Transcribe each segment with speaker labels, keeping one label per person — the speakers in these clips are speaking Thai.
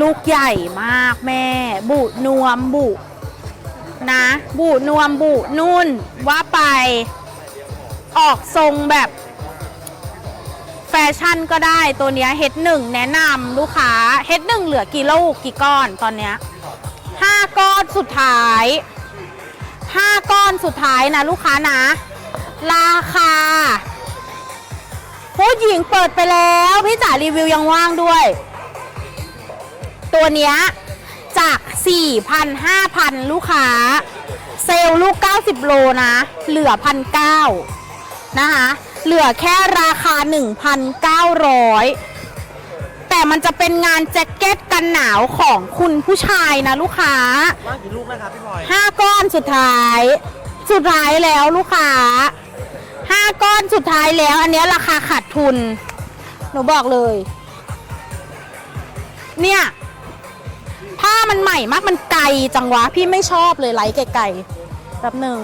Speaker 1: ลูกใหญ่มากแม่ บุนวมบุ นะ บุนวมบุนุ่นว่าไป ออกทรงแบบ แฟชั่นก็ได้ตัวเนี้ยเฮดหนึ่งแนะนำลูกค้าเฮดหนึ่งเหลือกี่ลูกกี่ก้อนตอนเนี้ยห้าก้อนสุดท้ายห้าก้อนสุดท้ายนะลูกค้านะ ราคา ผู้หญิงเปิดไปแล้ว พี่จ๋ารีวิวยังว่างด้วย ตัวเนี้ยจาก 4,000 5,000 ลูกค้า เซลล์ลูก 90 โลนะ เหลือ 1,900 นะคะ เหลือแค่ราคา 1,900 แต่มันจะเป็นงานแจ็คเก็ตกันหนาวของคุณผู้ชายนะลูกค้า
Speaker 2: ว่างกี่ลูกนะครับพี่พลอย
Speaker 1: ห้าก้อนสุดท้าย สุดท้ายแล้วลูกค้าห้าก้อนสุดท้ายแล้ว อันเนี้ยราคาขาด ทุน หนูบอกเลย เนี่ยผ้ามันใหม่มากมันไกลจังวะ พี่ไม่ชอบเลยไลท์ไกลๆแป๊บหนึ่ง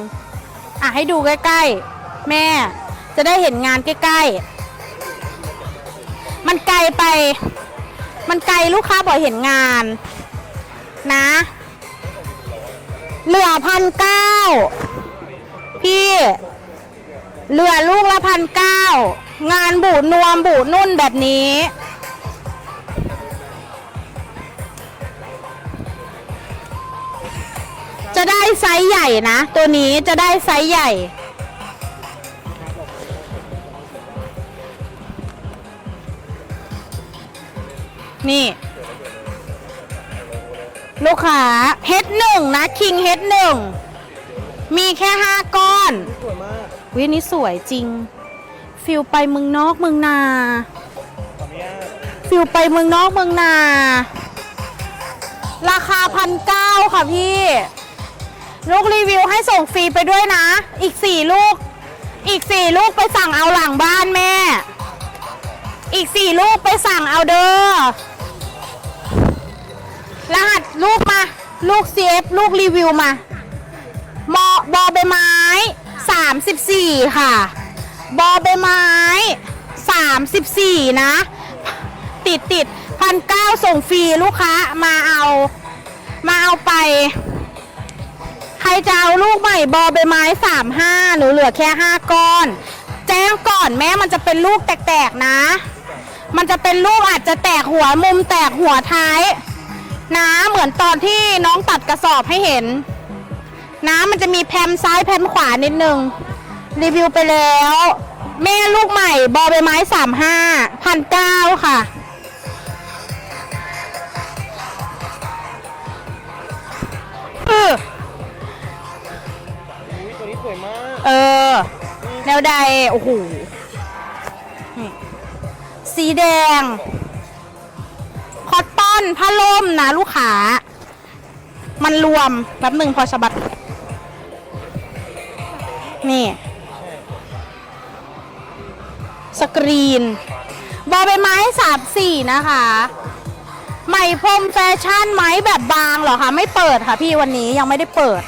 Speaker 1: อะให้ดูใกล้ๆ แม่ จะได้เห็นงานใกล้ๆ มันไกลไป มันไกลลูกค้าบ่อกเห็นงาน นะ เหลือพันเก้าพี่ เหลือลูกละพันเก้า งานบูดนวมบูดนุ่นแบบนี้ จะได้ไซส์ใหญ่นะ ตัวนี้จะได้ไซส์ใหญ่ นี่ ลูกค้าเฮดหนึ่งนะ คิงเฮดหนึ่งมีแค่ห้าก้อน
Speaker 2: สวยมาก
Speaker 1: วินี่สวยจริง ฟิลไปเมืองนอกเมืองนา ฟิลไปเมืองนอกเมืองนา ราคาพันเก้าค่ะพี่ลูกรีวิวให้ส่งฟรีไปด้วยนะ อีกสี่ลูก อีกสี่ลูกไปสั่งเอาหลังบ้านแม่ อีกสี่ลูกไปสั่งเอาเด้อ รหัสลูกมา ลูก CF ลูกรีวิวมา มอบอใบไม้ 34 ค่ะ บอใบไม้ 34 นะ ติดติดพันเก้าส่งฟรีลูกค้ามาเอามาเอาไป ใครจะเอาลูกใหม่บอใบไม้35หนูเหลือแค่5ก้อน แจ้งก่อนแม้มันจะเป็นลูกแตกๆนะ มันจะเป็นลูกอาจจะแตกหัวมุมแตกหัวท้ายนะเหมือนตอนที่น้องตัดกระสอบให้เห็นนะมันจะมีแพมซ้ายแพมขวานิดนึง รีวิวไปแล้ว แม่ลูกใหม่บอใบไม้สามห้าพันเก้าค่ะเออ
Speaker 2: อุ้ยตัวนี้สวยมาก
Speaker 1: เออ แนวใด โอ้โหนี่สีแดง คอตตอนผ้าล่มนะลูกค้า มันรวมแป๊บหนึ่งพอฉบับนี่ สกรีนบอใบไม้สามสี่นะคะ ไหมพรมแฟชั่นไหมแบบบางเหรอคะ ไม่เปิดค่ะพี่วันนี้ยังไม่ได้เปิด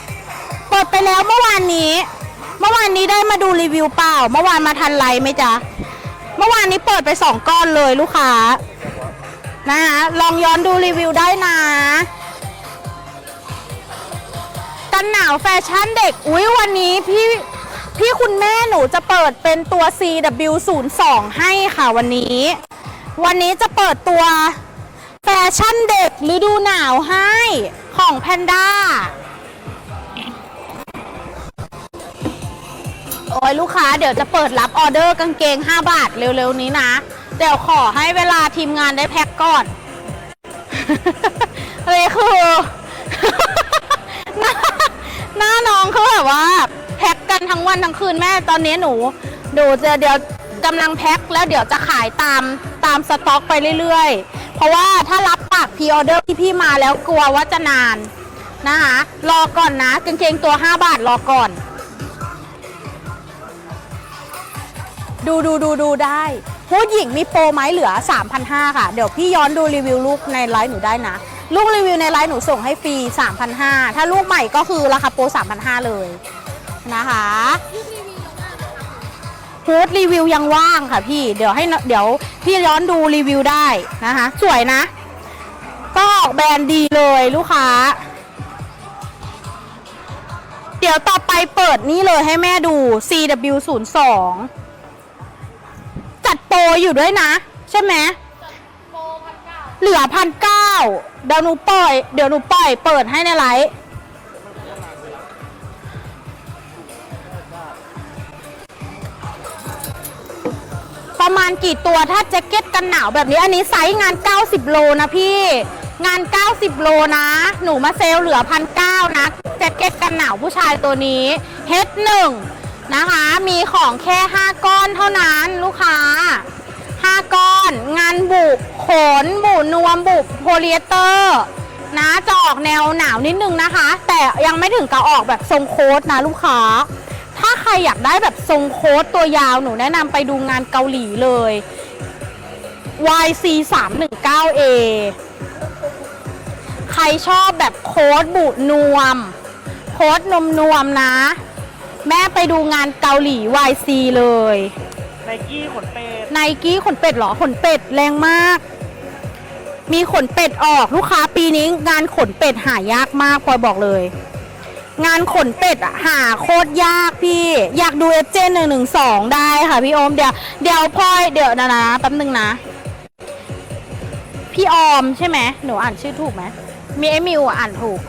Speaker 1: เปิดไปแล้วเมื่อวานนี้ เมื่อวานนี้ได้มาดูรีวิวเปล่า เมื่อวานมาทันไลฟ์ไหมจ๊ะ เมื่อวานนี้เปิดไปสองก้อนเลยลูกค้านะคะลองย้อนดูรีวิวได้นะ กันหนาวแฟชั่นเด็ก อุ๊ยวันนี้พี่ พี่คุณแม่หนูจะเปิดเป็นตัว CW02 ให้ค่ะวันนี้ วันนี้จะเปิดตัวแฟชั่นเด็กฤดูหนาวให้ของแพนด้าโอ้ยลูกค้าเดี๋ยวจะเปิดรับออเดอร์กางเกง 5 บาทเร็วๆนี้นะ เดี๋ยวขอให้เวลาทีมงานได้แพ็คก่อนเลยคือ หน้าน้องเขาแบบว่า แพ็คกันทั้งวันทั้งคืนแม่ตอนนี้หนูดูจะเดี๋ยวกำลังแพ็คแล้วเดี๋ยวจะขายตามตามสต็อกไปเรื่อยๆ เพราะว่าถ้ารับปากพีออเดอร์ที่พี่มาแล้วกลัวว่าจะนานนะคะรอก่อนนะกางเกงตัว 5 บาทรอก่อน ดูดูดูดูได้ผู้หญิงมีโปรไหมเหลือ 3,500 ค่ะ เดี๋ยวพี่ย้อนดูรีวิวลูกในไลฟ์หนูได้นะ ลูกรีวิวในไลฟ์หนูส่งให้ฟรี 3,500 ถ้าลูกใหม่ก็คือราคาโปร 3,500 เลย นะคะฮูดรีวิวยังว่างค่ะพี่เดี๋ยวให้นเดี๋ยวพี่ย้อนดูรีวิวได้นะคะ สวยนะ ก็ออกแบรนด์ดีเลยลูกค้า เดี๋ยวต่อไปเปิดนี่เลยให้แม่ดู CW02 จัดโปรอยู่ด้วยนะ ใช่ไหมเหลือพันเก้าเดี๋ยวหนูปล่อย เดี๋ยวหนูปล่อยเปิดให้ในไลฟ์ มาณกี่ตัวถ้าแจ็คเก็ตกันหนาวแบบนี้อันนี้ไซส์งาน 90 โลนะพี่ งาน 90 โลนะ หนูมาเซลเหลือพันเนะแจ็คเก็ตกันหนาวผู้ชายตัวนี้ H1 นะคะ มีของแค่ 5 ก้อนเท่านั้นลูกค้า 5 ก้อน งานบุกขน บุนวมบุกโพลีเอเตอร์นะจะออกแนวหนาวนิดนึงนะคะ แต่ยังไม่ถึงกับออกแบบทรงโค้ทนะลูกค้า ถ้าใครอยากได้แบบทรงโค้ทตัวยาวหนูแนะนำไปดูงานเกาหลีเลย YC 3 1 9 A ใครชอบแบบโค้ดบุนวม โค้ดนมนวมนะ แม่ไปดูงานเกาหลี YC เลย
Speaker 2: ไนกี้ขนเป็ด
Speaker 1: ไนกี้ขนเป็ดเหรอขนเป็ดแรงมาก มีขนเป็ดออกลูกค้าปีนี้งานขนเป็ดหายากมากพลอยบอกเลย งานขนเป็ดอะหาโคตรยากพี่ อยากดูเอเจนหนึ่งหนึ่งสองได้ค่ะพี่โอมเดี๋ยวเดี๋ยวพลอยเดี๋ยวนะนะแป๊บนึงนะ พี่ออมใช่ไหมหนูอ่านชื่อถูกไหมมีไอมิวอะอ่านถูก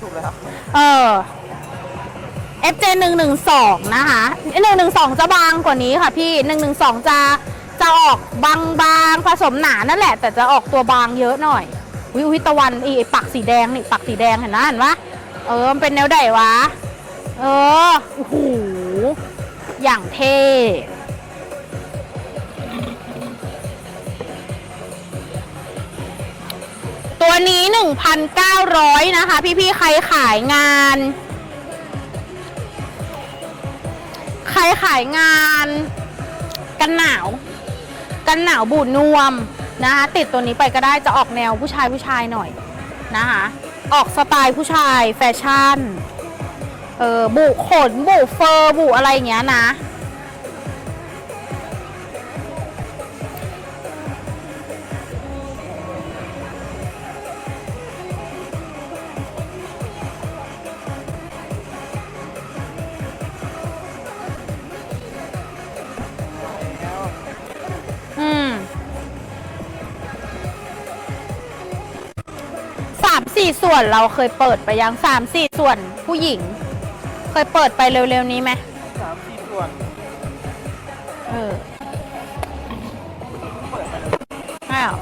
Speaker 2: ถูกแล้ว
Speaker 1: เออ FJ 1 1 2 นะคะ 1 1 2 จะบางกว่านี้ค่ะพี่ 1 1 2 จะจะออกบางบางผสมหนานั่นแหละ แต่จะออกตัวบางเยอะหน่อย วิววิตะวันอีปักสีแดงนี่ปักสีแดงเห็นนะเห็นปะ เออ มันเป็นแนวใดวะ เออ โอ้โห อย่างเท่ตัวนี้ 1,900 นะคะ พี่ๆ ใครขายงาน ใครขายงาน กันหนาว กันหนาวบูดนวมนะคะ ติดตัวนี้ไปก็ได้จะออกแนวผู้ชายผู้ชายหน่อยนะคะ ออกสไตล์ผู้ชายแฟชั่น เออบุขนบุเฟอร์บุอะไรอย่างเงี้ยนะ สามสี่ส่วนเราเคยเปิดไปยังสามสี่ส่วนผู้หญิง เคยเปิดไปเร็วๆนี้ไหม
Speaker 2: สามสี่ส่วน
Speaker 1: เอออ้าว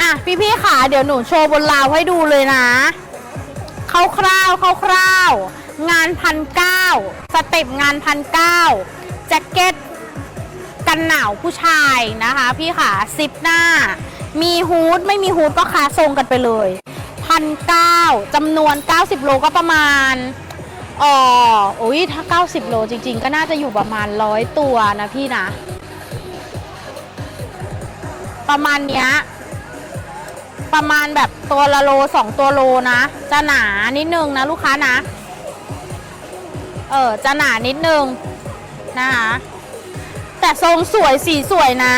Speaker 1: อะพี่ๆค่ะเดี๋ยวหนูโชว์บนราวให้ดูเลยนะคร่าวๆคร่าวๆงานพันเก้าสเต็ปงานพันเก้าแจ็คเก็ต กันหนาวผู้ชายนะคะ พี่ค่ะซิปหน้า มีฮูดไม่มีฮูดก็คาทรงกันไปเลยพันเก้าจำนวน 90 โลก็ประมาณอ๋อโอ้ยถ้า 90 โลจริง ๆ ก็น่าจะอยู่ประมาณร้อยตัวนะพี่นะ ประมาณเนี้ยประมาณแบบตัวละโลสองตัวโลนะ จะหนานิดนึงนะลูกค้านะ เออจะหนานิดนึงนะคะ แต่ทรงสวยสีสวยนะ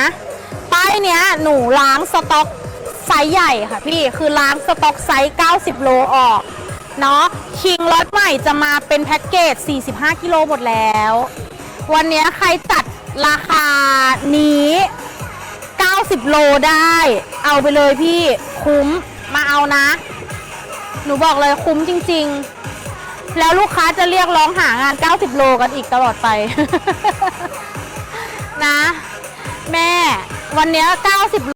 Speaker 1: ป้ายเนี้ยหนูล้างสต็อกไซส์ใหญ่ค่ะพี่คือล้างสต็อกไซส์ 90 โลออกเนาะคิงรถใหม่จะมาเป็นแพ็กเกจ 45 กิโลหมดแล้ว วันนี้ใครจัดราคานี้ 90 โลได้ เอาไปเลยพี่คุ้มมาเอานะ หนูบอกเลยคุ้มจริง ๆ แล้วลูกค้าจะเรียกร้องหางาน 90 โลกันอีกตลอดไป นะ แม่วันเนี้ย90